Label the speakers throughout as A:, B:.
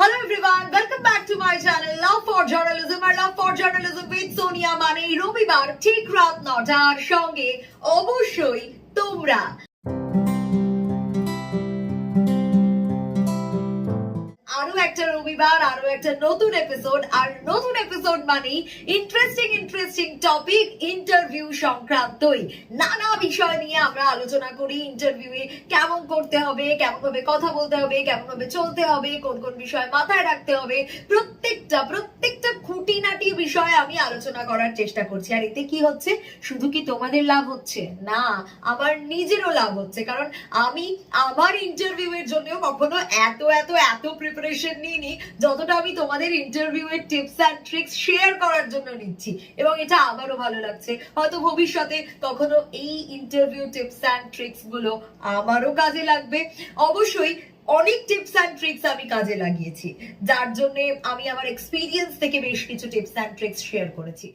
A: Hello everyone, welcome back to my channel Love for Journalism R Love for Journalism with Sonia মানে রবিবার ঠিক রাত নটার সঙ্গে অবশ্যই তোমরা রবিবার আরও একটা নতুন এপিসোড আর নতুন এপিসোড মানে ইন্টারেস্টিং ইন্টারেস্টিং টপিক ইন্টারভিউ সংক্রান্তই। নানা বিষয় নিয়ে আমরা আলোচনা করি ইন্টারভিউয়ে কেমন করতে হবে কেমন ভাবে কথা বলতে হবে কেমন ভাবে চলতে হবে, কোন কোন বিষয় মাথায় রাখতে হবে, প্রত্যেকটা প্রত্যেকটা খুঁটিনাটি বিষয় আমি আলোচনা করার চেষ্টা করছি। আর এতে কি হচ্ছে? শুধু কি তোমাদের লাভ হচ্ছে? না, আমার নিজেরও লাভ হচ্ছে। কারণ আমি আমার ইন্টারভিউ এর জন্য কখনো এত এত এত প্রিপারেশন নিইনি, যতটা আমি তোমাদের ইন্টারভিউ এর টিপস অ্যান্ড ট্রিক্স শেয়ার করার জন্য নিচ্ছি। এবং এটা আমারও ভালো লাগছে। হয়তো ভবিষ্যতে কখনো এই ইন্টারভিউ টিপস অ্যান্ড ট্রিক্সগুলো আমারও কাজে লাগবে। অবশ্যই অনেক টিপস অ্যান্ড ট্রিক্স আমি কাজে লাগিয়েছি। যার জন্য আমি আমার এক্সপিরিয়েন্স থেকে বেশ কিছু টিপস অ্যান্ড ট্রিক্স শেয়ার করেছি।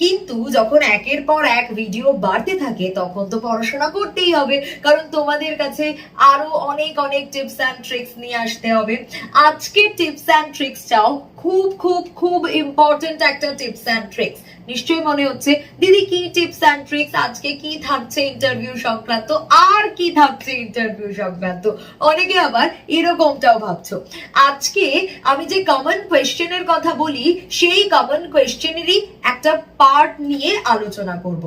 A: কিন্তু যখন একের পর এক ভিডিও বাড়তে থাকে, তখন তো পড়াশোনা করতেই হবে। কারণ তোমাদের কাছে আরও অনেক অনেক টিপস অ্যান্ড ট্রিক্স নিয়ে আসতে হবে। আজকে টিপস অ্যান্ড ট্রিক্সটাও খুব খুব খুব ইম্পর্টেন্ট একটা টিপস অ্যান্ড ট্রিক্স নিশ্চয়ই মনে হচ্ছে, দিদি, কি টিপস অ্যান্ড ট্রিক্স আজকে কি থাকছে ইন্টারভিউ সংক্রান্ত? আর কি থাকছে ইন্টারভিউ সংক্রান্ত? অনেকে আবার এরকমটাও ভাবছ। আজকে আমি যে কমন কোয়েশ্চেনের কথা বলি, সেই কমন কোয়েশ্চেনেরই একটা পার্ট নিয়ে আলোচনা করব।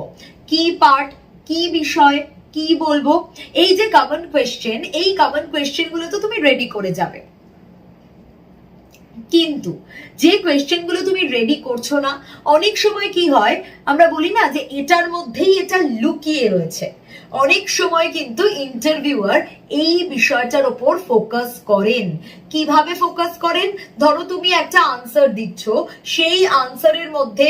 A: কি পার্ট কি বিষয়, কি বলব? এই যে কমন কোয়েশ্চেন এই কমন কোয়েশ্চেনগুলো তো তুমি রেডি করে যাবে। কিন্তু যে কোয়েশ্চেনগুলো তুমি রেডি করছ না, অনেক সময় কি হয়, আমরা বলি না যে এটার মধ্যেই এটা লুকিয়ে রয়েছে। অনেক সময় কিন্তু ইন্টারভিউয়ার এই বিষয়টার ওপর ফোকাস করেন। কীভাবে ফোকাস করেন? ধরো তুমি একটা আনসার দিচ্ছ, সেই আনসারের মধ্যে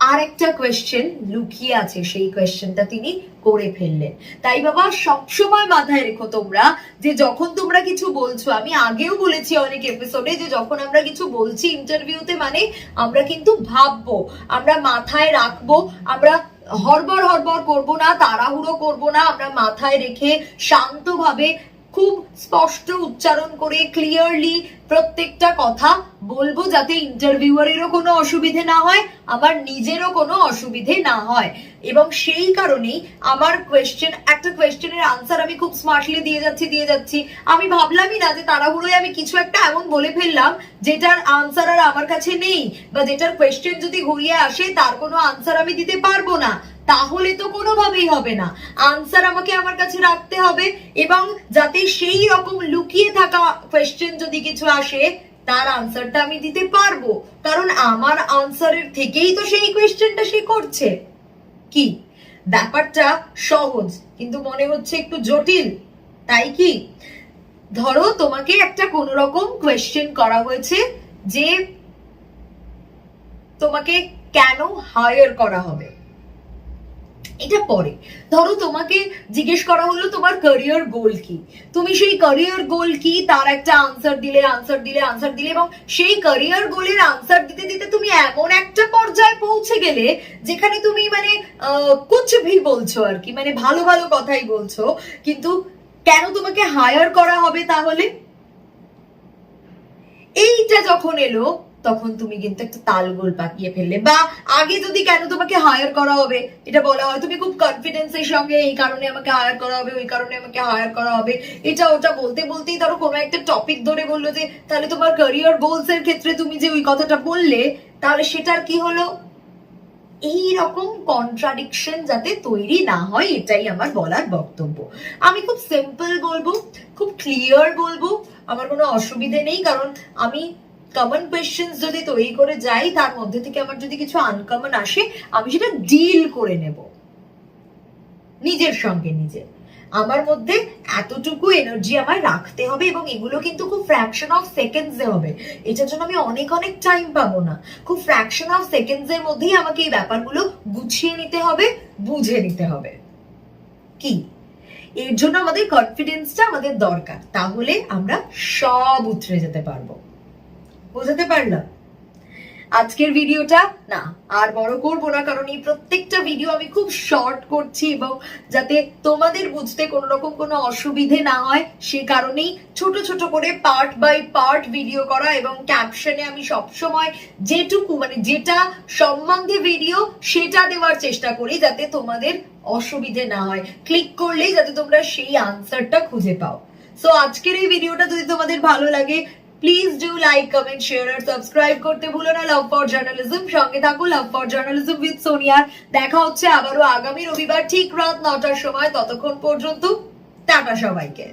A: আর একটা কোয়েশ্চেন লুকিয়ে আছে, সেই কোয়েশ্চেনটা তিনি করে ফেললেন। তাই বাবা, সবসময় মাথায় রেখো তোমরা যে যখন তোমরা কিছু বলছো, আমি আগেও বলেছি অনেক এপিসোডে যে যখন আমরা কিছু বলছি ইন্টারভিউতে মানে আমরা কিন্তু ভাববো, আমরা মাথায় রাখব, আমরা হরবর হরবর করব না, তাড়াহুড়ো করব না, আমরা মাথায় রেখে শান্তভাবে খুব স্পষ্ট উচ্চারণ করে ক্লিয়ারলি প্রত্যেকটা কথা বলব যাতে ইন্টারভিউয়ারেরও কোনো অসুবিধে না হয়, আমার নিজেরও কোনো অসুবিধে না হয়। এবং সেই কারণেই আমার কোয়েশ্চেন একটা কোয়েশ্চেনের আনসার আমি খুব স্মার্টলি দিয়ে যাচ্ছি দিয়ে যাচ্ছি। আমি ভাবলামই না যে তাড়াহুড়োয় আমি কিছু একটা এমন বলে ফেললাম যেটার আনসার আর আমার কাছে নেই, বা যেটার কোয়েশ্চেন যদি ঘুরিয়ে আসে তার কোনো আনসার আমি দিতে পারব না। তাহলে তো কোনোভাবেই হবে না। আনসার আমাকে আমার কাছে রাখতে হবে এবং যাতে সেই রকম লুকিয়ে থাকা কোয়েশ্চেন যদি কিছু আসে, তার আনসারটা আমি দিতে পারব। কারণ আমার আনসারের থেকেই তো সেই কোয়েশ্চেনটা সে করছে। কি? ব্যাপারটা সহজ, কিন্তু মনে হচ্ছে একটু জটিল। তাই কি? ধরো তোমাকে একটা কোনো রকম কোয়েশ্চেন করা হয়েছে যে তোমাকে কেন হায়ার করা হবে। এটা পরে। ধরো তোমাকে জিজ্ঞেস করা হলো তোমার ক্যারিয়ার গোল কি। তুমি সেই ক্যারিয়ার গোল কি তার একটা আনসার দিলে আনসার দিলে আনসার দিলে এবং সেই ক্যারিয়ার গোলের আনসার দিতে দিতে তুমি এমন একটা পর্যায়ে পৌঁছে গেলে যেখানে তুমি মানে কুছ ভি বলছো আর কি মানে ভালো ভালো কথাই বলছো, কিন্তু কেন তোমাকে হায়ার করা হবে তাহলে? এইটা যখন এলো তখন তুমি কিন্তু একটা তালগোল পাকিয়ে ফেললে। বা আগে যদি কেন তোমাকে হায়ার করা হবে, এটা বলা হয়। তুমি খুব কনফিডেন্সের সঙ্গে এই কারণে আমাকে হায়ার করা হবে, ওই কারণে আমাকে হায়ার করা হবে। এটা ওটা বলতে বলতেই ধরো কোনো একটা টপিক ধরে বলল যে, তাহলে তোমার ক্যারিয়ার গোলস এর ক্ষেত্রে তুমি যে ওই কথাটা বললে, তাহলে সেটার কি হলো? এই রকম কন্ট্রাডিকশন যাতে তৈরি না হয়, এটাই আমার বলার বক্তব্য। আমি খুব সিম্পল বলব, খুব ক্লিয়ার বলব, আমার কোনো অসুবিধে নেই, কারণ আমি কমন কোয়েশ্চেন্স যদি তৈরি করে যাই, তার মধ্যে থেকে আমার যদি কিছু আনকমন আসে, আমি সেটা ডিল করে নেব। নিজের সঙ্গে নিজে। আমার মধ্যে এতটুকু এনার্জি আমার রাখতে হবে এবং এগুলো কিন্তু খুব ফ্র্যাকশন অফ সেকেন্ডসে হবে। এটার জন্য আমি অনেক অনেক টাইম পাবো না। খুব ফ্র্যাকশন অফ সেকেন্ডস এর মধ্যেই আমাকে এই ব্যাপারগুলো গুছিয়ে নিতে হবে, বুঝে নিতে হবে। কি? এর জন্য আমাদের কনফিডেন্সটা আমাদের দরকার। তাহলে আমরা সব উতরে যেতে পারব। বোঝাতে পারলাম। আজকের ভিডিওটা, না, আর বড় করব না, কারণ এই প্রত্যেকটা ভিডিও আমি খুব শর্ট করছি এবং যাতে তোমাদের বুঝতে কোনো রকম কোনো অসুবিধে না হয়, সে কারণেই ছোট ছোট করে পার্ট বাই পার্ট ভিডিও করা এবং ক্যাপশনে আমি সবসময় যেটুকু মানে যেটা সম্বন্ধে ভিডিও সেটা দেওয়ার চেষ্টা করি যাতে তোমাদের অসুবিধে না হয়। ক্লিক করলেই যাতে তোমরা সেই আনসারটা খুঁজে পাও। সো আজকের এই ভিডিওটা যদি তোমাদের ভালো লাগে please do like comment share R subscribe করতে ভুলো না। লাভ ফর জার্নালিজম সঙ্গে থাকো লাভ ফর জার্নালিজম উইথ সোনিয়ার দেখা হচ্ছে আবারও আগামী রবিবার ঠিক রাত নটার সময়। ততক্ষণ পর্যন্ত টাটা সবাইকে।